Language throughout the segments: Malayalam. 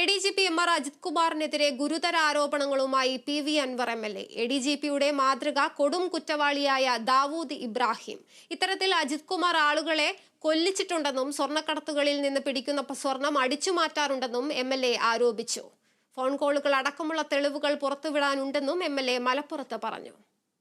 A D G P M R Ajith കുമാറിനെതിരെ ഗുരുതര ആരോപണങ്ങളുമായി P V Anvar M L A. A D G പിയുടെ മാതൃക കൊടും കുറ്റവാളിയായ ദാവൂദ് ഇബ്രാഹിം. ഇത്തരത്തിൽ അജിത് കുമാർ ആളുകളെ കൊല്ലിച്ചിട്ടുണ്ടെന്നും സ്വർണക്കടത്തുകളിൽ നിന്ന് പിടിക്കുന്ന സ്വർണം അടിച്ചു മാറ്റാറുണ്ടെന്നും എം എൽ എ ആരോപിച്ചു. ഫോൺ കോളുകൾ അടക്കമുള്ള തെളിവുകൾ പുറത്തുവിടാനുണ്ടെന്നും എം എൽ എ മലപ്പുറത്ത് പറഞ്ഞു.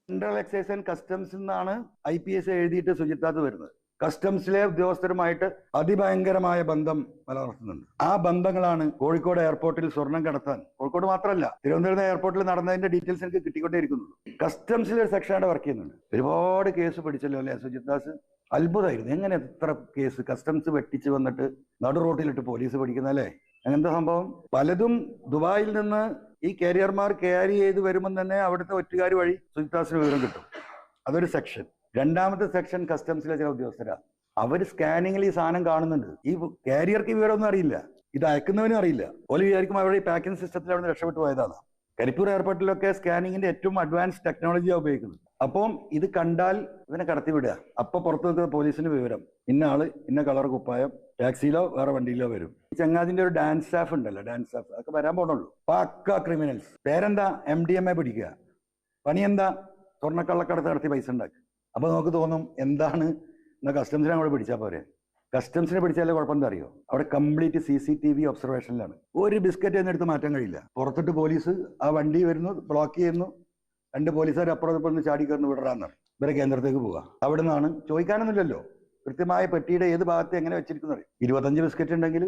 സെൻട്രൽ എക്സൈസ് ആൻഡ് കസ്റ്റംസ് നിന്നാണ് ഐ പി എസ് എഴുതിയിട്ട് സുജിത്താത്ത് വരുന്നത്. കസ്റ്റംസിലെ ഉദ്യോഗസ്ഥരുമായിട്ട് അതിഭയങ്കരമായ ബന്ധം നിലനിർത്തുന്നുണ്ട് ആ ബന്ധങ്ങളാണ് കോഴിക്കോട് എയർപോർട്ടിൽ സ്വർണം കടത്താൻ കോഴിക്കോട് മാത്രമല്ല തിരുവനന്തപുരം എയർപോർട്ടിൽ നടന്നതിന്റെ ഡീറ്റെയിൽസ് എനിക്ക് കിട്ടിക്കൊണ്ടേയിരിക്കുന്നുള്ളൂ കസ്റ്റംസിൽ ഒരു സെക്ഷനായിട്ട് വർക്ക് ചെയ്യുന്നുണ്ട്. ഒരുപാട് കേസ് പിടിച്ചല്ലോ അല്ലെ? സുജിത്താസ് അത്ഭുതമായിരുന്നു. എങ്ങനെ എത്ര കേസ് കസ്റ്റംസ് വെട്ടിച്ച് വന്നിട്ട് നടു റോട്ടിലിട്ട് പോലീസ് പിടിക്കുന്ന അല്ലേ? അങ്ങനത്തെ സംഭവം. പലതും ദുബായിൽ നിന്ന് ഈ കാരിയർമാർ ക്യാരി ചെയ്ത് വരുമ്പോൾ തന്നെ അവിടുത്തെ ഒറ്റുകാർ വഴി സുജിത്താസിന് വിവരം കിട്ടും. അതൊരു സെക്ഷൻ രണ്ടാമത്തെ സെക്ഷൻ കസ്റ്റംസിലെ ചില ഉദ്യോഗസ്ഥരാ. അവർ സ്കാനിങ്ങിൽ ഈ സാധനം കാണുന്നുണ്ട്. ഈ കാരിയർക്ക് വിവരമൊന്നും അറിയില്ല. ഇത് അയക്കുന്നവനും അറിയില്ല. ഓൽ വിചാരിക്കും അവരുടെ ഈ പാക്കിംഗ് സിസ്റ്റത്തിൽ അവിടെ രക്ഷപ്പെട്ടു പോയതാണ്. കരിപ്പൂർ എയർപോർട്ടിലൊക്കെ സ്കാനിങ്ങിന്റെ ഏറ്റവും അഡ്വാൻസ് ടെക്നോളജിയാണ് ഉപയോഗിക്കുന്നത്. അപ്പം ഇത് കണ്ടാൽ ഇവനെ കടത്തിവിടുക. അപ്പൊ പുറത്തു നിൽക്കുന്ന പോലീസിന് വിവരം. ഇന്ന ആൾ ഇന്ന കളർ കുപ്പായം ടാക്സിയിലോ വേറെ വണ്ടിയിലോ വരും. ചങ്ങാതിന്റെ ഒരു ഡാൻസ് സ്റ്റാഫ് ഉണ്ടല്ലോ ഡാൻസ് സ്റ്റാഫ് അതൊക്കെ വരാൻ പോണുള്ളൂ. പക്ക ക്രിമിനൽസ് പേരെന്താ? എം ഡി എം എ പിടിക്കുക. പണിയെന്താ? സ്വർണക്കള്ളക്കടത്ത് നടത്തി പൈസ ഉണ്ടാക്കുക. അപ്പൊ നമുക്ക് തോന്നും എന്താണ്? എന്നാ കസ്റ്റംസിനെ അവിടെ പിടിച്ചാൽ പോരെ. കസ്റ്റംസിനെ പിടിച്ചാലേ കുഴപ്പം എന്താ അറിയോ? അവിടെ complete C C T V ഒബ്സർവേഷനിലാണ് ഒരു ബിസ്ക്കറ്റ് എന്നെടുത്ത് മാറ്റാൻ കഴിയില്ല. പുറത്തിട്ട് പോലീസ് ആ വണ്ടി വരുന്നു ബ്ലോക്ക് ചെയ്യുന്നു. രണ്ട് പോലീസുകാർ അപ്പുറം ഇപ്പുറം നിന്ന് ചാടി കയറുന്നു വിടറാന്ന് ഇവരെ കേന്ദ്രത്തേക്ക് പോവുക. അവിടെ നിന്നാണ് ചോദിക്കാനൊന്നുമില്ലല്ലോ. കൃത്യമായ പെട്ടിയുടെ ഏത് ഭാഗത്ത് എങ്ങനെ വെച്ചിരിക്കുന്നത്. ഇരുപത്തഞ്ച് ബിസ്ക്കറ്റ് ഉണ്ടെങ്കിൽ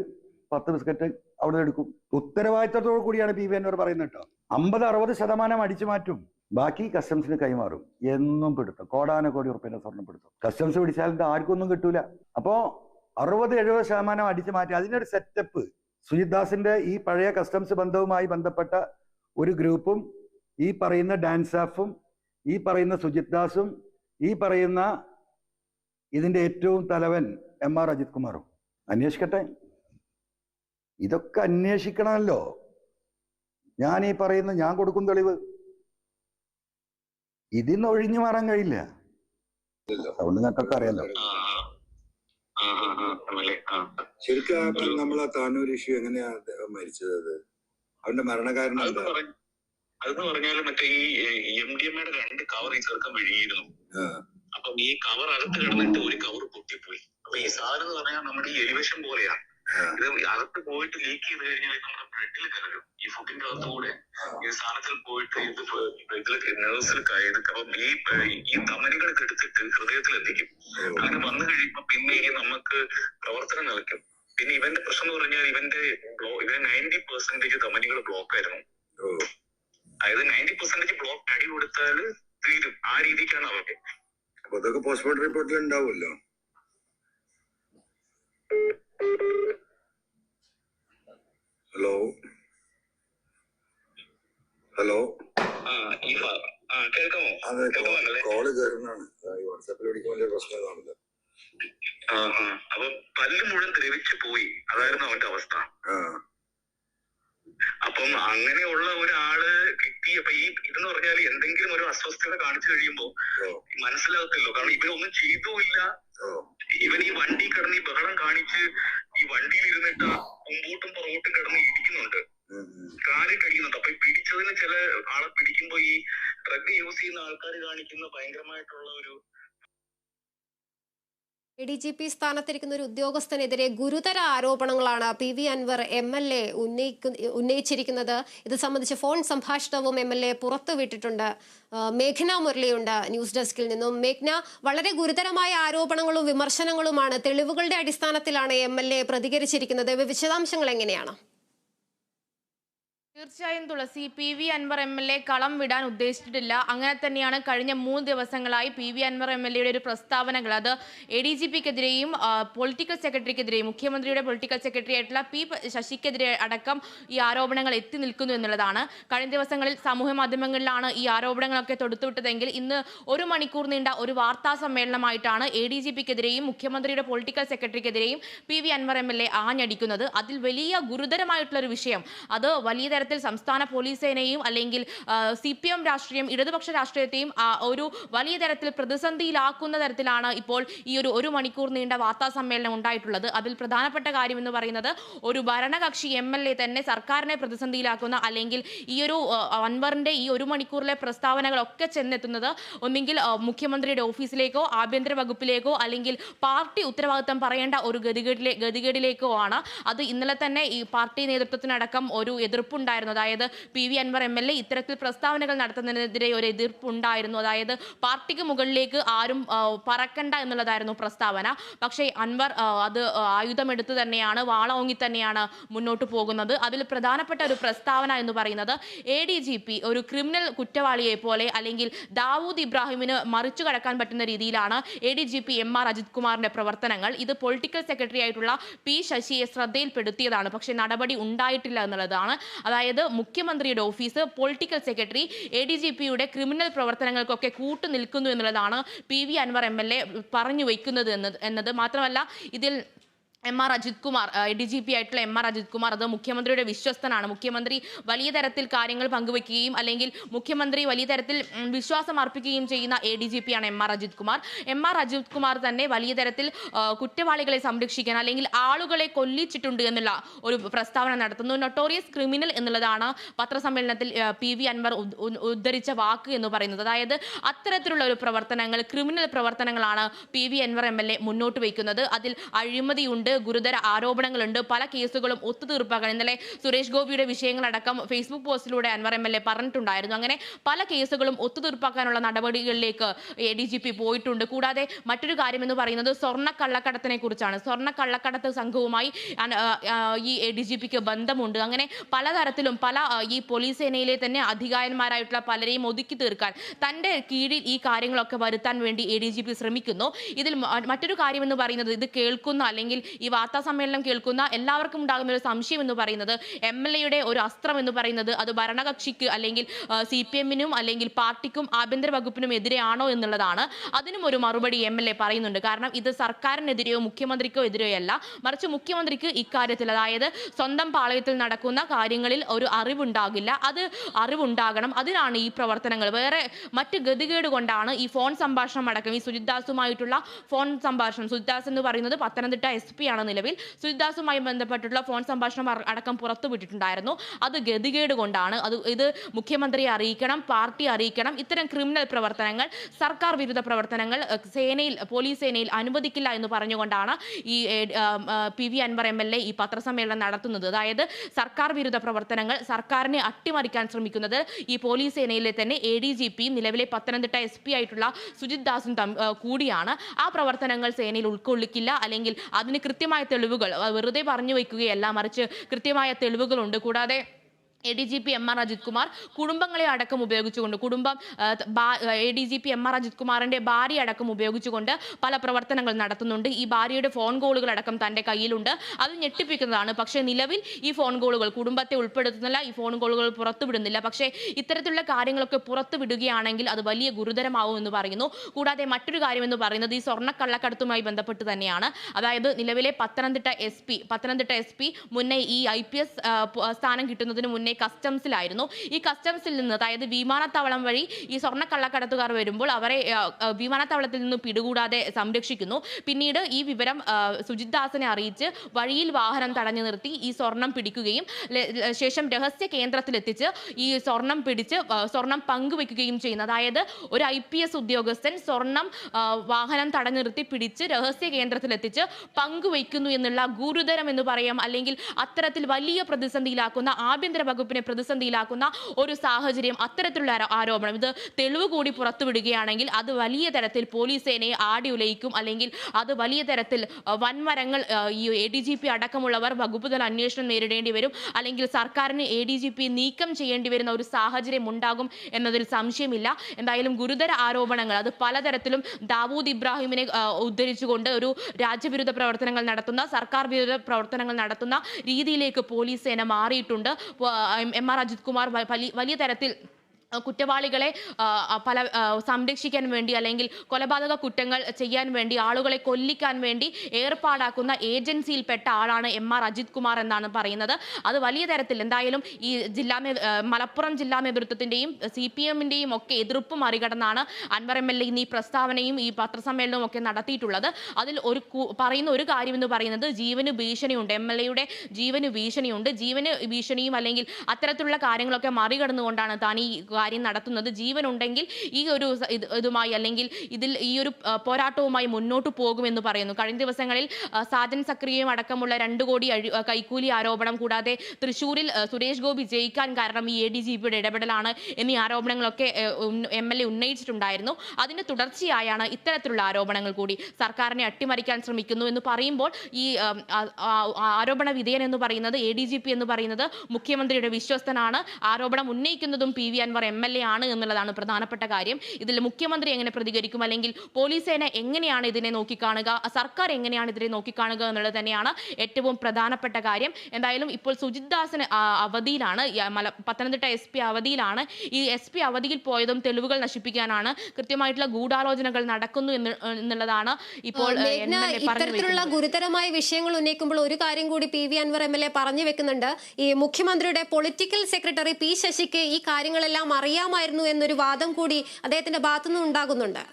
പത്ത് ബിസ്ക്കറ്റ് അവിടെ എടുക്കും. ഉത്തരവാദിത്തത്തോടു കൂടിയാണ് പി വി എന്നോട് പറയുന്നത് കേട്ടോ. അമ്പത് അറുപത് ശതമാനം അടിച്ചു മാറ്റും. ബാക്കി കസ്റ്റംസിന് കൈമാറും. എന്നും പിടുത്തം. കോടാന കോടി ഉറപ്പിന്റെ സ്വർണം പിടുത്തം. കസ്റ്റംസ് പിടിച്ചാൽ ഇത് ആർക്കും ഒന്നും കിട്ടൂല. അപ്പോ അറുപത് എഴുപത് ശതമാനം അടിച്ചു മാറ്റി അതിനൊരു സെറ്റപ്പ് സുജിത്ദാസിന്റെ ഈ പഴയ കസ്റ്റംസ് ബന്ധവുമായി ബന്ധപ്പെട്ട ഒരു ഗ്രൂപ്പും ഈ പറയുന്ന ഡാൻസ് ആഫും ഈ പറയുന്ന സുജിത് ദാസും ഈ പറയുന്ന ഇതിന്റെ ഏറ്റവും തലവൻ എം ആർ അജിത് കുമാറും. അന്വേഷിക്കട്ടെ. ഇതൊക്കെ അന്വേഷിക്കണമല്ലോ. ഞാൻ ഈ പറയുന്ന ഞാൻ കൊടുക്കും തെളിവ്. ഇതിന്ന് ഒഴിഞ്ഞു മാറാൻ കഴിയില്ല. അതുകൊണ്ട് ഞങ്ങൾക്കൊക്കെ അറിയാലോ. ശരിക്കും നമ്മളെ താനൂർ ഇഷ്യൂ എങ്ങനെയാ മരിച്ചത് അത്? അവന്റെ മരണകാരണം അതെന്ന് പറഞ്ഞാൽ പറഞ്ഞ- അതെന്ന് പറഞ്ഞാൽ മറ്റേ ഈ എം ഡി എമ്മയുടെ രണ്ട് കവർ ഈ ചെറുക്കം വിഴുങ്ങിയിരുന്നു അപ്പം ഈ കവർ അകത്ത് കിടന്നിട്ട് ഒരു കവർ പൊട്ടിപ്പോയി. അപ്പൊ ഈ സാധനം എന്ന് പറഞ്ഞാൽ നമ്മുടെ ഈ എലിവേഷൻ പോലെയാ. ആ, ഇത് അകത്ത് പോയിട്ട് ലീക്ക് ചെയ്ത് കഴിഞ്ഞാൽ നമ്മുടെ ബ്ലഡിൽ കയറും. ഈ ഫുഡിന്റെ അകത്തുകൂടെ ഈ സാധനത്തിൽ പോയിട്ട് ഇത് ബ്ലഡിൽ നേഴ്സിൽ കയറി അപ്പം ഈ ഈ ധമനികൾ എടുത്തിട്ട് ഹൃദയത്തിൽ എത്തിക്കും. അങ്ങനെ വന്നു കഴിയുമ്പോ പിന്നെ ഈ നമുക്ക് പ്രവർത്തനം നിലയ്ക്കും പിന്നെ ഇവന്റെ പ്രശ്നം എന്ന് പറഞ്ഞാൽ ഇവന്റെ ഇവന് നയന്റി പെർസെന്റേജ് ധമനികൾ ബ്ലോക്ക് ആയിരുന്നു. അതായത് നയന്റി പെർസെന്റേജ് ബ്ലോക്ക് അടി കൊടുത്താൽ തീരും. ആ രീതിക്കാണ് അവർക്ക്. അപ്പൊ അതൊക്കെ പോസ്റ്റ്മോർട്ടം റിപ്പോർട്ടിൽ ഉണ്ടാവുമല്ലോ. ഹലോ ഹലോ അതെ കോൾ കയറുന്നതാണ് വാട്സാപ്പിൽ വിളിക്കുമ്പോൾ പ്രശ്നം ഇതാണല്ലോ അപ്പൊ പല്ല് മുഴുവൻ ദ്രവിച്ചു പോയി. അതായിരുന്നു അവന്റെ അവസ്ഥ. അപ്പം അങ്ങനെയുള്ള ഒരാൾ കിട്ടി അപ്പൊ ഈ ഇതെന്ന് പറഞ്ഞാൽ എന്തെങ്കിലും ഒരു അസ്വസ്ഥത കാണിച്ചു കഴിയുമ്പോ മനസ്സിലാകത്തില്ലോ. കാരണം ഇവരൊന്നും ചെയ്തുമില്ല. ഇവൻ ഈ വണ്ടി കിടന്ന് ഈ ബഹളം കാണിച്ച് ഈ വണ്ടിയിൽ ഇരുന്നിട്ട് മുമ്പോട്ടും പുറകോട്ടും കിടന്ന് ഇടിക്കുന്നുണ്ട് കാൽ. കാലിൽ കഴിയുന്നുണ്ട് അപ്പൊ ഈ പിടിച്ചതിന് ചില ആളെ പിടിക്കുമ്പോ ഈ ഡ്രഗ് യൂസ് ചെയ്യുന്ന ആൾക്കാർ കാണിക്കുന്ന ഭയങ്കരമായിട്ടുള്ള ഒരു എ ഡി ജി പി സ്ഥാനത്തിരിക്കുന്ന ഒരു ഉദ്യോഗസ്ഥനെതിരെ ഗുരുതര ആരോപണങ്ങളാണ് P V Anvar M L A ഉന്നയിച്ചിരിക്കുന്നത്. ഇത് സംബന്ധിച്ച് ഫോൺ സംഭാഷണവും എം എൽ എ പുറത്തുവിട്ടിട്ടുണ്ട്. മേഘ്ന മുരളിയുണ്ട് ന്യൂസ് ഡെസ്കിൽ നിന്നും. മേഘ്ന വളരെ ഗുരുതരമായ ആരോപണങ്ങളും വിമർശനങ്ങളുമാണ് തെളിവുകളുടെ അടിസ്ഥാനത്തിലാണ് എം എൽ എ പ്രതികരിച്ചിരിക്കുന്നത്. വിശദാംശങ്ങൾ എങ്ങനെയാണ്? തീർച്ചയായും Tulasi P V Anvar M L A കളം വിടാൻ ഉദ്ദേശിച്ചിട്ടില്ല. അങ്ങനെ തന്നെയാണ് കഴിഞ്ഞ മൂന്ന് ദിവസങ്ങളായി P V Anvar M L എയുടെ ഒരു പ്രസ്താവനകൾ. അത് എ ഡി ജി പിക്കെതിരെയും പൊളിറ്റിക്കൽ സെക്രട്ടറിക്കെതിരെയും മുഖ്യമന്ത്രിയുടെ പൊളിറ്റിക്കൽ സെക്രട്ടറി ആയിട്ടുള്ള പി ശശിക്കെതിരെ അടക്കം ഈ ആരോപണങ്ങൾ എത്തി നിൽക്കുന്നു എന്നുള്ളതാണ്. കഴിഞ്ഞ ദിവസങ്ങളിൽ സമൂഹ മാധ്യമങ്ങളിലാണ് ഈ ആരോപണങ്ങളൊക്കെ തൊടുത്തുവിട്ടതെങ്കിൽ ഇന്ന് ഒരു മണിക്കൂർ നീണ്ട ഒരു വാർത്താ സമ്മേളനമായിട്ടാണ് എ ഡി ജി പിക്കെതിരെയും മുഖ്യമന്ത്രിയുടെ political സെക്രട്ടറിക്കെതിരെയും P V Anvar M L A ആഞ്ഞടിക്കുന്നത്. അതിൽ വലിയ ഗുരുതരമായിട്ടുള്ള ഒരു വിഷയം. അത് വലിയ തരത്തിൽ തരത്തിൽ സംസ്ഥാന പോലീസ് സേനയും അല്ലെങ്കിൽ സി പി എം രാഷ്ട്രീയം ഇടതുപക്ഷ രാഷ്ട്രീയത്തെയും ഒരു വലിയ തരത്തിൽ പ്രതിസന്ധിയിലാക്കുന്ന തരത്തിലാണ് ഇപ്പോൾ ഈ ഒരു ഒരു മണിക്കൂർ നീണ്ട വാർത്താ സമ്മേളനം ഉണ്ടായിട്ടുള്ളത്. അതിൽ പ്രധാനപ്പെട്ട കാര്യം എന്ന് പറയുന്നത് ഒരു ഭരണകക്ഷി എം എൽ എ തന്നെ സർക്കാരിനെ പ്രതിസന്ധിയിലാക്കുന്ന അല്ലെങ്കിൽ ഈ ഒരു അൻവറിന്റെ ഈ ഒരു മണിക്കൂറിലെ പ്രസ്താവനകളൊക്കെ ചെന്നെത്തുന്നത് ഒന്നെങ്കിൽ മുഖ്യമന്ത്രിയുടെ ഓഫീസിലേക്കോ ആഭ്യന്തര വകുപ്പിലേക്കോ അല്ലെങ്കിൽ പാർട്ടി ഉത്തരവാദിത്തം പറയേണ്ട ഒരു ഗതികേടിലെ ഗതികേടിലേക്കോ ആണ്. അത് ഇന്നലെ തന്നെ ഈ പാർട്ടി നേതൃത്വത്തിനടക്കം ഒരു എതിർപ്പുണ്ടായിരുന്നു അതായത് P V Anvar M L A ഇത്തരത്തിൽ പ്രസ്താവനകൾ നടത്തുന്നതിനെതിരെ ഒരു എതിർപ്പുണ്ടായിരുന്നു. അതായത് പാർട്ടിക്ക് മുകളിലേക്ക് ആരും പറക്കണ്ട എന്നുള്ളതായിരുന്നു പ്രസ്താവന. പക്ഷേ അൻവർ അത് ആയുധമെടുത്ത് തന്നെയാണ് വാളോങ്ങി തന്നെയാണ് മുന്നോട്ട് പോകുന്നത്. അതിൽ പ്രധാനപ്പെട്ട ഒരു പ്രസ്താവന എന്ന് പറയുന്നത് എ ഡി ജി പി ഒരു ക്രിമിനൽ കുറ്റവാളിയെ പോലെ അല്ലെങ്കിൽ ദാവൂദ് ഇബ്രാഹിമിന് മറിച്ചു കടക്കാൻ പറ്റുന്ന രീതിയിലാണ് A D G P M R Ajith കുമാറിന്റെ പ്രവർത്തനങ്ങൾ. ഇത് പൊളിറ്റിക്കൽ സെക്രട്ടറി ആയിട്ടുള്ള പി ശശിയെ ശ്രദ്ധയിൽപ്പെടുത്തിയതാണ്. പക്ഷേ നടപടി ഉണ്ടായിട്ടില്ല എന്നുള്ളതാണ്. അതായത് മുഖ്യമന്ത്രിയുടെ office political secretary A D G പിയുടെ ക്രിമിനൽ പ്രവർത്തനങ്ങൾക്കൊക്കെ കൂട്ടു നിൽക്കുന്നു എന്നുള്ളതാണ് P V Anvar M L A പറഞ്ഞു വയ്ക്കുന്നത് എന്നത് മാത്രമല്ല ഇതിൽ M R Ajith Kumar D G P ആയിട്ടുള്ള എം ആർ അജിത് കുമാർ അത് മുഖ്യമന്ത്രിയുടെ വിശ്വസ്തനാണ്. മുഖ്യമന്ത്രി വലിയ തരത്തിൽ കാര്യങ്ങൾ പങ്കുവെക്കുകയും അല്ലെങ്കിൽ മുഖ്യമന്ത്രി വലിയ തരത്തിൽ വിശ്വാസം അർപ്പിക്കുകയും ചെയ്യുന്ന എ ഡി ജി പി ആണ് M R Ajith Kumar. M R Ajith Kumar തന്നെ വലിയ തരത്തിൽ കുറ്റവാളികളെ സംരക്ഷിക്കാൻ അല്ലെങ്കിൽ ആളുകളെ കൊല്ലിച്ചിട്ടുണ്ട് എന്നുള്ള ഒരു പ്രസ്താവന നടത്തുന്നു. നൊട്ടോറിയസ് ക്രിമിനൽ എന്നുള്ളതാണ് പത്രസമ്മേളനത്തിൽ പി വി അൻവർ ഉദ്- ഉദ്- ഉദ്ധരിച്ച വാക്ക് എന്ന് പറയുന്നത്. അതായത് അത്തരത്തിലുള്ള ഒരു പ്രവർത്തനങ്ങൾ ക്രിമിനൽ പ്രവർത്തനങ്ങളാണ് P V Anvar M L A മുന്നോട്ട് വയ്ക്കുന്നത്. അതിൽ അഴിമതിയുണ്ട് ഗുരുതര ആരോപണങ്ങളുണ്ട്. പല കേസുകളും ഒത്തുതീർപ്പാക്കാൻ ഇന്നലെ സുരേഷ് ഗോപിയുടെ വിഷയങ്ങളടക്കം ഫേസ്ബുക്ക് പോസ്റ്റിലൂടെ അൻവർ എം എൽ എ പറഞ്ഞിട്ടുണ്ടായിരുന്നു. അങ്ങനെ പല കേസുകളും ഒത്തുതീർപ്പാക്കാനുള്ള നടപടികളിലേക്ക് എ ഡി ജി പി പോയിട്ടുണ്ട്. കൂടാതെ മറ്റൊരു കാര്യം എന്ന് പറയുന്നത് സ്വർണ കള്ളക്കടത്തിനെ കുറിച്ചാണ്. സ്വർണ കള്ളക്കടത്ത് സംഘവുമായി ഈ എ ഡി ജി പിക്ക് ബന്ധമുണ്ട്. അങ്ങനെ പലതരത്തിലും പല ഈ പോലീസ് സേനയിലെ തന്നെ അധികാരന്മാരായിട്ടുള്ള പലരെയും ഒതുക്കി തീർക്കാൻ തന്റെ കീഴിൽ ഈ കാര്യങ്ങളൊക്കെ വരുത്താൻ വേണ്ടി എ ഡി ജി പി ശ്രമിക്കുന്നു. ഇതിൽ മറ്റൊരു കാര്യം എന്ന് പറയുന്നത് ഇത് കേൾക്കുന്ന അല്ലെങ്കിൽ ഈ വാർത്താ സമ്മേളനം കേൾക്കുന്ന എല്ലാവർക്കും ഉണ്ടാകുന്ന ഒരു സംശയം എന്ന് പറയുന്നത് എം എൽ എയുടെ ഒരു അസ്ത്രം എന്ന് പറയുന്നത് അത് ഭരണകക്ഷിക്ക് അല്ലെങ്കിൽ സി പി എമ്മിനും അല്ലെങ്കിൽ പാർട്ടിക്കും ആഭ്യന്തര വകുപ്പിനും എതിരെയാണോ എന്നുള്ളതാണ്. അതിനും ഒരു മറുപടി എം എൽ എ പറയുന്നുണ്ട്. കാരണം ഇത് സർക്കാരിനെതിരെയോ മുഖ്യമന്ത്രിക്കോ എതിരെയോ അല്ല മറിച്ച് മുഖ്യമന്ത്രിക്ക് ഇക്കാര്യത്തിൽ അതായത് സ്വന്തം പാളയത്തിൽ നടക്കുന്ന കാര്യങ്ങളിൽ ഒരു അറിവുണ്ടാകില്ല. അത് അറിവുണ്ടാകണം. അതിനാണ് ഈ പ്രവർത്തനങ്ങൾ. വേറെ മറ്റ് ഗതികേട് കൊണ്ടാണ് ഈ ഫോൺ സംഭാഷണം അടക്കം. ഈ സുജിത് ദാസുമായിട്ടുള്ള ഫോൺ സംഭാഷണം. സുജിത് ദാസ് എന്ന് പറയുന്നത് പത്തനംതിട്ട എസ് പി ആണ് നിലവിൽ. സുജിദാസുമായി ബന്ധപ്പെട്ടുള്ള ഫോൺ സംഭാഷണം അടക്കം പുറത്തു വിട്ടിട്ടുണ്ടായിരുന്നു അത് ഗതികേട് കൊണ്ടാണ്. അത് ഇത് മുഖ്യമന്ത്രിയെ അറിയിക്കണം പാർട്ടി അറിയിക്കണം. ഇത്തരം ക്രിമിനൽ പ്രവർത്തനങ്ങൾ സർക്കാർ വിരുദ്ധ പ്രവർത്തനങ്ങൾ സേനയിൽ പോലീസ് സേനയിൽ അനുവദിക്കില്ല എന്ന് പറഞ്ഞുകൊണ്ടാണ് ഈ P V Anvar M L A ഈ പത്രസമ്മേളനം നടത്തുന്നത്. അതായത് സർക്കാർ വിരുദ്ധ പ്രവർത്തനങ്ങൾ സർക്കാരിനെ അട്ടിമറിക്കാൻ ശ്രമിക്കുന്നത് ഈ പോലീസ് സേനയിലെ തന്നെ എ ഡി ജി പി നിലവിലെ പത്തനംതിട്ട എസ് പി ആയിട്ടുള്ള സുജിത് ദാസും കൂടിയാണ്. ആ പ്രവർത്തനങ്ങൾ സേനയിൽ ഉൾക്കൊള്ളിക്കില്ല. അല്ലെങ്കിൽ അതിന് കൃത്യമായ തെളിവുകൾ വെറുതെ പറഞ്ഞു വയ്ക്കുകയല്ല മറിച്ച് കൃത്യമായ തെളിവുകളുണ്ട്. കൂടാതെ A D G P M R Ajith Kumar കുടുംബങ്ങളെ അടക്കം ഉപയോഗിച്ചുകൊണ്ട് കുടുംബം A D G P M R Ajith കുമാറിന്റെ ഭാര്യ അടക്കം ഉപയോഗിച്ചുകൊണ്ട് പല പ്രവർത്തനങ്ങൾ നടത്തുന്നുണ്ട്. ഈ ഭാര്യയുടെ ഫോൺ കോളുകൾ അടക്കം തന്റെ കയ്യിലുണ്ട്. അത് ഞെട്ടിപ്പിക്കുന്നതാണ്. പക്ഷേ നിലവിൽ ഈ ഫോൺ കോളുകൾ കുടുംബത്തെ ഉൾപ്പെടുത്തുന്നില്ല. ഈ ഫോൺ കോളുകൾ പുറത്തുവിടുന്നില്ല. പക്ഷേ ഇത്തരത്തിലുള്ള കാര്യങ്ങളൊക്കെ പുറത്തു വിടുകയാണെങ്കിൽ അത് വലിയ ഗുരുതരമാവും എന്ന് പറയുന്നു. കൂടാതെ മറ്റൊരു കാര്യം എന്ന് പറയുന്നത് ഈ സ്വർണക്കള്ളക്കടത്തുമായി ബന്ധപ്പെട്ട് തന്നെയാണ്. അതായത് നിലവിലെ Pathanamthitta S P Pathanamthitta S P മുന്നേ ഈ ഐ സ്ഥാനം കിട്ടുന്നതിന് മുന്നേ കസ്റ്റംസിലായിരുന്നു ഈ കസ്റ്റംസിൽ നിന്ന് അതായത് വിമാനത്താവളം വഴി ഈ സ്വർണക്കള്ളക്കടത്തുകാർ വരുമ്പോൾ അവരെ വിമാനത്താവളത്തിൽ നിന്ന് പിടികൂടാതെ സംരക്ഷിക്കുന്നു. പിന്നീട് ഈ വിവരം സുജിത് ദാസിനെ അറിയിച്ച് വഴിയിൽ വാഹനം തടഞ്ഞു നിർത്തി ഈ സ്വർണം പിടിക്കുകയും ശേഷം രഹസ്യ കേന്ദ്രത്തിലെത്തിച്ച് ഈ സ്വർണം പിടിച്ച് സ്വർണം പങ്കുവെക്കുകയും ചെയ്യുന്നു. അതായത് ഒരു ഐ പി എസ് ഉദ്യോഗസ്ഥൻ സ്വർണം വാഹനം തടഞ്ഞു നിർത്തി പിടിച്ച് രഹസ്യ കേന്ദ്രത്തിലെത്തിച്ച് പങ്കുവയ്ക്കുന്നു എന്നുള്ള ഗുരുതരം എന്ന് പറയാം. അല്ലെങ്കിൽ അത്തരത്തിൽ വലിയ പ്രതിസന്ധിയിലാക്കുന്ന ആഭ്യന്തര വകുപ്പിനെ പ്രതിസന്ധിയിലാക്കുന്ന ഒരു സാഹചര്യം അത്തരത്തിലുള്ള ആരോപണം. ഇത് തെളിവ് കൂടി പുറത്തുവിടുകയാണെങ്കിൽ അത് വലിയ തരത്തിൽ പോലീസ് സേനയെ ആടി ഉലയിക്കും. അല്ലെങ്കിൽ അത് വലിയ തരത്തിൽ വൻമരങ്ങൾ ഈ എ ഡി ജി പി അടക്കമുള്ളവർ വകുപ്പ് തല അന്വേഷണം നേരിടേണ്ടി വരും. അല്ലെങ്കിൽ സർക്കാരിന് എ ഡി ജി പി നീക്കം ചെയ്യേണ്ടി വരുന്ന ഒരു സാഹചര്യം ഉണ്ടാകും എന്നതിൽ സംശയമില്ല. എന്തായാലും ഗുരുതര ആരോപണങ്ങൾ. അത് പലതരത്തിലും ദാവൂദ് ഇബ്രാഹിമിനെ ഉദ്ധരിച്ചുകൊണ്ട് ഒരു രാജ്യവിരുദ്ധ പ്രവർത്തനങ്ങൾ നടത്തുന്ന സർക്കാർ വിരുദ്ധ പ്രവർത്തനങ്ങൾ നടത്തുന്ന രീതിയിലേക്ക് പോലീസ് സേന മാറിയിട്ടുണ്ട്. എം- ആർ അജിത് കുമാർ വലിയ തരത്തിൽ കുറ്റവാളികളെ പല സംരക്ഷിക്കാൻ വേണ്ടി അല്ലെങ്കിൽ കൊലപാതക കുറ്റങ്ങൾ ചെയ്യാൻ വേണ്ടി ആളുകളെ കൊല്ലിക്കാൻ വേണ്ടി ഏർപ്പാടാക്കുന്ന ഏജൻസിയിൽപ്പെട്ട ആളാണ് എം ആർ അജിത് കുമാർ എന്നാണ് പറയുന്നത്. അത് വലിയ തരത്തിൽ എന്തായാലും ഈ ജില്ലാ മലപ്പുറം ജില്ലാ നേതൃത്വത്തിന്റെയും സി പി എമ്മിന്റെയും ഒക്കെ എതിർപ്പ് മറികടന്നാണ് അൻവർ എം എൽ എ ഈ പ്രസ്താവനയും ഈ പത്രസമ്മേളനവും ഒക്കെ നടത്തിയിട്ടുള്ളത്. അതിൽ ഒരു പറയുന്ന ഒരു കാര്യം എന്ന് പറയുന്നത് ജീവന് ഭീഷണിയുണ്ട്. എം എൽ എയുടെ ജീവന് ഭീഷണിയുണ്ട്. ജീവന് ഭീഷണിയും അല്ലെങ്കിൽ അത്തരത്തിലുള്ള കാര്യങ്ങളൊക്കെ മറികടന്നുകൊണ്ടാണ് താൻ ഈ കാര്യം നടത്തുന്നത്. ജീവനുണ്ടെങ്കിൽ ഈ ഒരു ഇതുമായി അല്ലെങ്കിൽ ഇതിൽ ഈ ഒരു പോരാട്ടവുമായി മുന്നോട്ട് പോകുമെന്ന് പറയുന്നു. കഴിഞ്ഞ ദിവസങ്ങളിൽ സാജൻ സക്രിയയും അടക്കമുള്ള രണ്ട് കോടി കൈക്കൂലി ആരോപണം കൂടാതെ തൃശൂരിൽ സുരേഷ് ഗോപി ജയിക്കാൻ കാരണം ഈ എ ഡി ജി പിയുടെ ഇടപെടലാണ് എന്നീ ആരോപണങ്ങളൊക്കെ എം എൽ എ ഉന്നയിച്ചിട്ടുണ്ടായിരുന്നു. അതിന്റെ തുടർച്ചയായാണ് ഇത്തരത്തിലുള്ള ആരോപണങ്ങൾ കൂടി സർക്കാരിനെ അട്ടിമറിക്കാൻ ശ്രമിക്കുന്നു എന്ന് പറയുമ്പോൾ ഈ ആരോപണ വിധേയൻ എന്ന് പറയുന്നത് എ ഡി ജി പി എന്ന് പറയുന്നത് മുഖ്യമന്ത്രിയുടെ വിശ്വസ്തനാണ്. ആരോപണം ഉന്നയിക്കുന്നതും P V Anvar M L A ആണ് എന്നുള്ളതാണ് പ്രധാനപ്പെട്ട കാര്യം. ഇതിൽ മുഖ്യമന്ത്രി എങ്ങനെ പ്രതികരിക്കും? അല്ലെങ്കിൽ പോലീസ് സേന എങ്ങനെയാണ് ഇതിനെ നോക്കിക്കാണുക? സർക്കാർ എങ്ങനെയാണ് ഇതിനെ നോക്കിക്കാണുക എന്നുള്ളത് തന്നെയാണ് ഏറ്റവും പ്രധാനപ്പെട്ട കാര്യം. എന്തായാലും ഇപ്പോൾ സുജിത് ദാസിന് അവധിയിലാണ്. പത്തനംതിട്ട എസ് പി അവധിയിലാണ്. ഈ എസ് പി അവധിയിൽ പോയതും തെളിവുകൾ നശിപ്പിക്കാനാണ് കൃത്യമായിട്ടുള്ള ഗൂഢാലോചനകൾ നടക്കുന്നു എന്ന് എന്നുള്ളതാണ് ഇപ്പോൾ ഇത്തരത്തിലുള്ള ഗുരുതരമായ വിഷയങ്ങൾ ഉന്നയിക്കുമ്പോൾ ഒരു കാര്യം കൂടി P V Anvar M L A പറഞ്ഞു വെക്കുന്നുണ്ട്. ഈ മുഖ്യമന്ത്രിയുടെ പൊളിറ്റിക്കൽ സെക്രട്ടറി പി ശശിക്ക് ഈ കാര്യങ്ങളെല്ലാം അറിയാമായിരുന്നു എന്നൊരു വാദം കൂടി അദ്ദേഹത്തിന്റെ ഭാഗത്തുനിന്ന് ഉണ്ടാകുന്നുണ്ട്.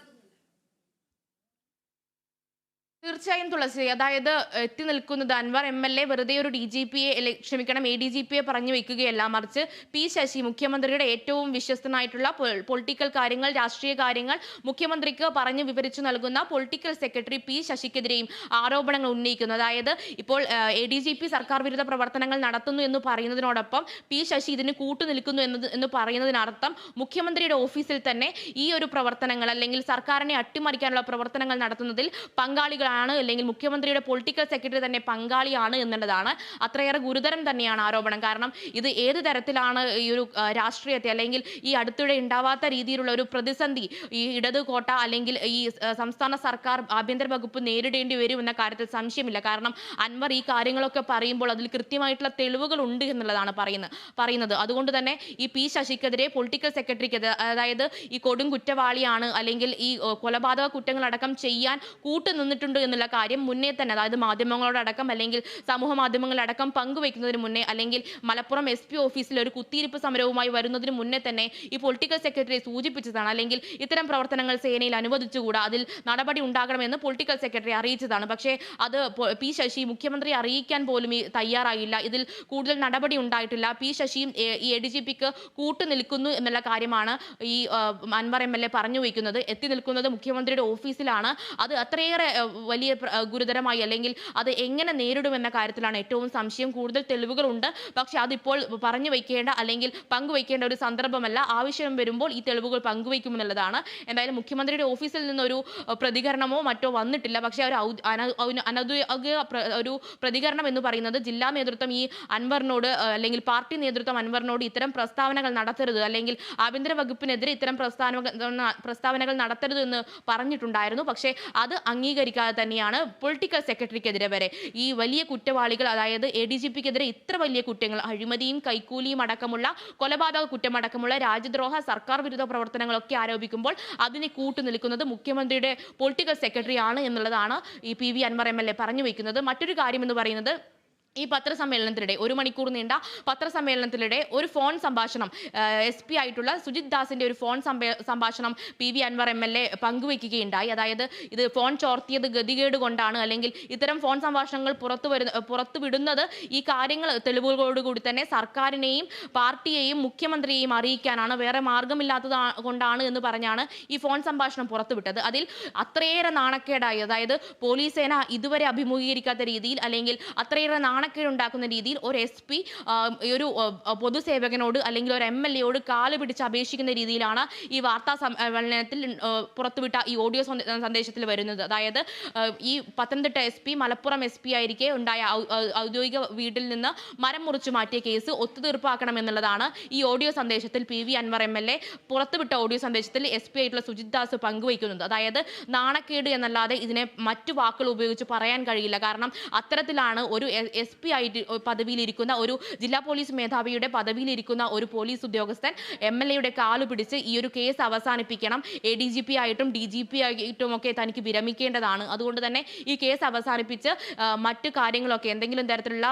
തീർച്ചയായും തുളസി അതായത് എത്തി നിൽക്കുന്നത് അൻവർ എം എൽ എ വെറുതെ ഒരു ഡി ജി പിയെ ക്ഷമിക്കണം എ ഡി ജി പിയെ പറഞ്ഞു വെക്കുകയല്ല. മറിച്ച് പി ശശി മുഖ്യമന്ത്രിയുടെ ഏറ്റവും വിശ്വസ്തനായിട്ടുള്ള പൊളിറ്റിക്കൽ കാര്യങ്ങൾ രാഷ്ട്രീയ കാര്യങ്ങൾ മുഖ്യമന്ത്രിക്ക് പറഞ്ഞു വിവരിച്ചു നൽകുന്ന പൊളിറ്റിക്കൽ സെക്രട്ടറി പി ശശിക്കെതിരെയും ആരോപണങ്ങൾ ഉന്നയിക്കുന്നു. അതായത് ഇപ്പോൾ എ ഡി ജി പി സർക്കാർ വിരുദ്ധ പ്രവർത്തനങ്ങൾ നടത്തുന്നു എന്ന് പറയുന്നതിനോടൊപ്പം പി ശശി ഇതിന് കൂട്ടു നിൽക്കുന്നു എന്നത് എന്ന് പറയുന്നതിനർത്ഥം മുഖ്യമന്ത്രിയുടെ ഓഫീസിൽ തന്നെ ഈ ഒരു പ്രവർത്തനങ്ങൾ അല്ലെങ്കിൽ സർക്കാരിനെ അട്ടിമറിക്കാനുള്ള പ്രവർത്തനങ്ങൾ നടത്തുന്നതിൽ പങ്കാളികളാണ് അല്ലെങ്കിൽ മുഖ്യമന്ത്രിയുടെ പൊളിറ്റിക്കൽ സെക്രട്ടറി തന്നെ പങ്കാളിയാണ് എന്നുള്ളതാണ് അത്രയേറെ ഗുരുതരം തന്നെയാണ് ആരോപണം. കാരണം ഇത് ഏത് തരത്തിലാണ് ഈ ഒരു രാഷ്ട്രീയത്തെ അല്ലെങ്കിൽ ഈ അടുത്തിടെ ഉണ്ടാവാത്ത രീതിയിലുള്ള ഒരു പ്രതിസന്ധി ഈ ഇടത് കോട്ട അല്ലെങ്കിൽ ഈ സംസ്ഥാന സർക്കാർ ആഭ്യന്തര വകുപ്പ് നേരിടേണ്ടി വരും എന്ന കാര്യത്തിൽ സംശയമില്ല. കാരണം അൻവർ ഈ കാര്യങ്ങളൊക്കെ പറയുമ്പോൾ അതിൽ കൃത്യമായിട്ടുള്ള തെളിവുകൾ ഉണ്ട് എന്നുള്ളതാണ് പറയുന്നത് പറയുന്നത്. അതുകൊണ്ട് തന്നെ ഈ പി ശശിക്കെതിരെ പൊളിറ്റിക്കൽ സെക്രട്ടറിക്ക് അതായത് ഈ കൊടും കുറ്റവാളിയാണ് അല്ലെങ്കിൽ ഈ കൊലപാതക കുറ്റങ്ങളടക്കം ചെയ്യാൻ കൂട്ടു നിന്നിട്ടുണ്ട് എന്നുള്ള കാര്യം മുന്നേ തന്നെ അതായത് മാധ്യമങ്ങളോടക്കം അല്ലെങ്കിൽ സമൂഹ മാധ്യമങ്ങളടക്കം പങ്കുവയ്ക്കുന്നതിന് മുന്നേ അല്ലെങ്കിൽ മലപ്പുറം എസ് പി ഓഫീസിൽ ഒരു കുത്തിയിരിപ്പ് സമരവുമായി വരുന്നതിന് മുന്നേ തന്നെ ഈ പൊളിറ്റിക്കൽ സെക്രട്ടറി സൂചിപ്പിച്ചതാണ്. അല്ലെങ്കിൽ ഇത്തരം പ്രവർത്തനങ്ങൾ സേനയിൽ അനുവദിച്ചുകൂടാ അതിൽ നടപടി ഉണ്ടാകണമെന്ന് പൊളിറ്റിക്കൽ സെക്രട്ടറി അറിയിച്ചതാണ്. പക്ഷേ അത് പി ശശി മുഖ്യമന്ത്രി അറിയിക്കാൻ പോലും തയ്യാറായില്ല. ഇതിൽ കൂടുതൽ നടപടി ഉണ്ടായിട്ടില്ല. പി ശശിയും ഈ എ ഡി ജി പിക്ക് കൂട്ടുനിൽക്കുന്നു എന്നുള്ള കാര്യമാണ് ഈ അൻവർ എം എൽ എ പറഞ്ഞു വയ്ക്കുന്നത്. എത്തി നിൽക്കുന്നത് മുഖ്യമന്ത്രിയുടെ ഓഫീസിലാണ് അത് അത്രയേറെ വലിയ ഗുരുതരമായി അല്ലെങ്കിൽ അത് എങ്ങനെ നേരിടുമെന്ന കാര്യത്തിലാണ് ഏറ്റവും സംശയം. കൂടുതൽ തെളിവുകളുണ്ട്. പക്ഷെ അതിപ്പോൾ പറഞ്ഞു വയ്ക്കേണ്ട അല്ലെങ്കിൽ പങ്കുവയ്ക്കേണ്ട ഒരു സന്ദർഭമല്ല. ആവശ്യം വരുമ്പോൾ ഈ തെളിവുകൾ പങ്കുവയ്ക്കുമെന്നുള്ളതാണ് എന്തായാലും മുഖ്യമന്ത്രിയുടെ ഓഫീസിൽ നിന്നൊരു പ്രതികരണമോ മറ്റോ വന്നിട്ടില്ല. പക്ഷേ ഒരു അനൗദ്യോഗിക ഒരു പ്രതികരണം എന്ന് പറയുന്നത് ജില്ലാ നേതൃത്വം ഈ അൻവറിനോട് അല്ലെങ്കിൽ പാർട്ടി നേതൃത്വം അൻവറിനോട് ഇത്തരം പ്രസ്താവനകൾ നടത്തരുത്. അല്ലെങ്കിൽ ആഭ്യന്തര വകുപ്പിനെതിരെ ഇത്തരം പ്രസ്താവന പ്രസ്താവനകൾ നടത്തരുത് എന്ന് പറഞ്ഞിട്ടുണ്ടായിരുന്നു. പക്ഷേ അത് അംഗീകരിക്കാതെ തന്നെയാണ് പൊളിറ്റിക്കൽ സെക്രട്ടറിക്കെതിരെ വരെ. ഈ വലിയ കുറ്റവാളികൾ അതായത് എ ഡി ജി പിക്കെതിരെ ഇത്ര വലിയ കുറ്റങ്ങൾ അഴിമതിയും കൈക്കൂലിയും അടക്കമുള്ള കൊലപാതക കുറ്റമടക്കമുള്ള രാജ്യദ്രോഹ സർക്കാർ വിരുദ്ധ പ്രവർത്തനങ്ങളൊക്കെ ആരോപിക്കുമ്പോൾ അതിനെ കൂട്ടു നിൽക്കുന്നത് മുഖ്യമന്ത്രിയുടെ പൊളിറ്റിക്കൽ സെക്രട്ടറി ആണ് എന്നുള്ളതാണ് ഈ P V Anvar M L A പറഞ്ഞു വയ്ക്കുന്നത്. മറ്റൊരു കാര്യം എന്ന് പറയുന്നത് ഈ പത്രസമ്മേളനത്തിനിടെ ഒരു മണിക്കൂർ നീണ്ട പത്രസമ്മേളനത്തിനിടെ ഒരു ഫോൺ സംഭാഷണം എസ് പി ആയിട്ടുള്ള സുജിത് ദാസിന്റെ ഒരു ഫോൺ സംഭാഷണം P V Anvar M L A പങ്കുവയ്ക്കുകയുണ്ടായി അതായത് ഇത് ഫോൺ ചോർത്തിയത് ഗതികേട് കൊണ്ടാണ് അല്ലെങ്കിൽ ഇത്തരം ഫോൺ സംഭാഷണങ്ങൾ പുറത്തു വരുന്ന പുറത്തുവിടുന്നത് ഈ കാര്യങ്ങൾ തെളിവുകളോടുകൂടി തന്നെ സർക്കാരിനെയും പാർട്ടിയെയും മുഖ്യമന്ത്രിയെയും അറിയിക്കാനാണ് വേറെ മാർഗമില്ലാത്തത് കൊണ്ടാണ് എന്ന് പറഞ്ഞാണ് ഈ ഫോൺ സംഭാഷണം പുറത്തുവിട്ടത് അതിൽ അത്രയേറെ നാണക്കേടായി അതായത് പോലീസ് സേന ഇതുവരെ അഭിമുഖീകരിക്കാത്ത രീതിയിൽ അല്ലെങ്കിൽ അത്രയേറെ നാണക്കേടുണ്ടാക്കുന്ന രീതിയിൽ ഒരു എസ് പി ഒരു പൊതുസേവകനോട് അല്ലെങ്കിൽ ഒരു എം എൽ എയോട് കാൽ പിടിച്ച് അപേക്ഷിക്കുന്ന രീതിയിലാണ് ഈ വാർത്താ സമ്മേളനത്തിൽ പുറത്തുവിട്ട ഈ ഓഡിയോ സന്ദേശത്തിൽ വരുന്നത്. അതായത് ഈ Pathanamthitta S P Malappuram S P ആയിരിക്കെ ഉണ്ടായ ഔദ്യോഗിക വീട്ടിൽ നിന്ന് മരം മുറിച്ചു മാറ്റിയ കേസ് ഒത്തുതീർപ്പാക്കണം എന്നുള്ളതാണ് ഈ ഓഡിയോ സന്ദേശത്തിൽ P V Anvar M L A പുറത്തുവിട്ട ഓഡിയോ സന്ദേശത്തിൽ എസ് പി ആയിട്ടുള്ള സുജിത് ദാസ് പങ്കുവയ്ക്കുന്നത്. അതായത് നാണക്കേട് എന്നല്ലാതെ ഇതിനെ മറ്റു വാക്കുകൾ ഉപയോഗിച്ച് പറയാൻ കഴിയില്ല. കാരണം അത്തരത്തിലാണ് ഒരു എസ് എസ് പി ആയിട്ട് പദവിയിലിരിക്കുന്ന ഒരു ജില്ലാ പോലീസ് മേധാവിയുടെ പദവിയിലിരിക്കുന്ന ഒരു പോലീസ് ഉദ്യോഗസ്ഥൻ എം എൽ എയുടെ കാലു പിടിച്ച് ഈ ഒരു കേസ് അവസാനിപ്പിക്കണം. എ ഡി ജി പി ആയിട്ടും ഡി ജി പി ആയിട്ടും ഒക്കെ തനിക്ക് വിരമിക്കേണ്ടതാണ്. അതുകൊണ്ട് തന്നെ ഈ കേസ് അവസാനിപ്പിച്ച് മറ്റു കാര്യങ്ങളൊക്കെ എന്തെങ്കിലും തരത്തിലുള്ള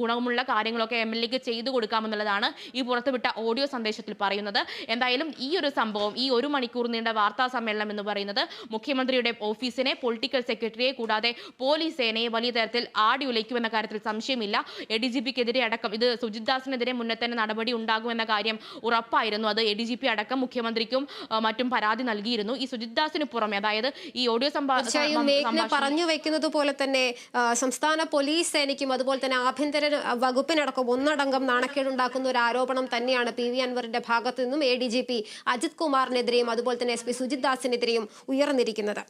ഗുണമുള്ള കാര്യങ്ങളൊക്കെ എം എൽ എക്ക് ചെയ്തു കൊടുക്കാമെന്നുള്ളതാണ് ഈ പുറത്തുവിട്ട ഓഡിയോ സന്ദേശത്തിൽ പറയുന്നത്. എന്തായാലും ഈ ഒരു സംഭവം ഈ ഒരു മണിക്കൂർ നീണ്ട വാർത്താ സമ്മേളനം എന്ന് പറയുന്നത് മുഖ്യമന്ത്രിയുടെ ഓഫീസിനെ പൊളിറ്റിക്കൽ സെക്രട്ടറിയെ കൂടാതെ പോലീസ് സേനയെ വലിയ തരത്തിൽ ആടി ഉലയ്ക്കുമെന്ന കാര്യത്തിൽ സംശയമില്ല. എ ഡി ജി പിക്കെതിരെ അടക്കം ഇത് സുജിത് ദാസിനെതിരെ മുന്നേ തന്നെ നടപടി ഉണ്ടാകുമെന്ന കാര്യം ഉറപ്പായിരുന്നു. അത് എ ഡി ജി പി അടക്കം മുഖ്യമന്ത്രിക്കും മറ്റും പരാതി നൽകിയിരുന്നു. ഈ സുജിത് ദാസിന് പുറമെ അതായത് ഈ ഓഡിയോ സംഭാഷണം പറഞ്ഞു വെക്കുന്നത് പോലെ തന്നെ സംസ്ഥാന പോലീസ് സേനയ്ക്കും അതുപോലെ തന്നെ ആഭ്യന്തര വകുപ്പിനടക്കം ഒന്നടങ്കം നാണക്കേടുണ്ടാക്കുന്ന ഒരു ആരോപണം തന്നെയാണ് പി വി അൻവറിന്റെ ഭാഗത്തു നിന്നും A D G P Ajith കുമാറിനെതിരെയും അതുപോലെ തന്നെ എസ് പി സുജിത് ദാസിനെതിരെയും ഉയർന്നിരിക്കുന്നത്.